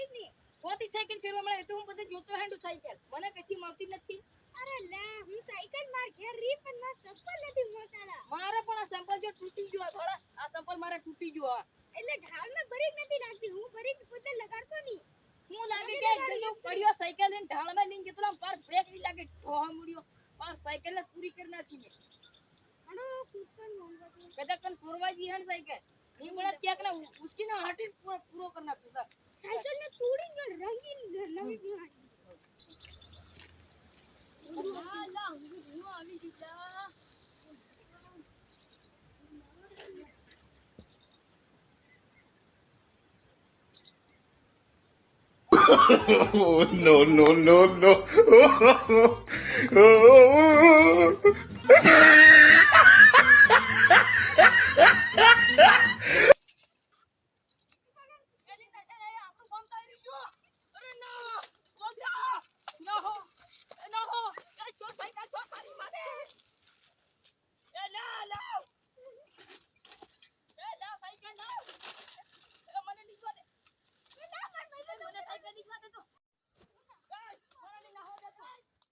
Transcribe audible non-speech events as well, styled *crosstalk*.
જ નહીં પોતી સાયકલ ફેરવા મળે તો હું બધે જોતો હેન્ડુ સાયકલ. મને કશી મળતી નથી. અરે લે હું સાયકલ માર ઘેર રી પણ ના સંપલ નથી મોટાલા મારા પણ આ સંપલ જો તૂટી ગયો થોડા આ સંપલ મારા તૂટી ગયો એટલે ઢાળ ઢાળમાં બરીક નથી લાગતી હું બરીક પોતે લગાડતો નહીં. હું લાગે કે એકદમ પડ્યો સાયકલ ને ઢાળમાં લઈને જતો પર બ્રેકની લાગે. ઢોહા મુડ્યો. પર સાયકલ ને પૂરી કરી નાખી મેં. અડો કૂદકન મોંઘા કદાચ કન સોરવાજી હે સાયકલ. નહીં મળે ત્યાં કને ઉસકીને હાટી પૂરો પૂરો કરી નાખ્યો sir *laughs* no, no, no, no. *laughs*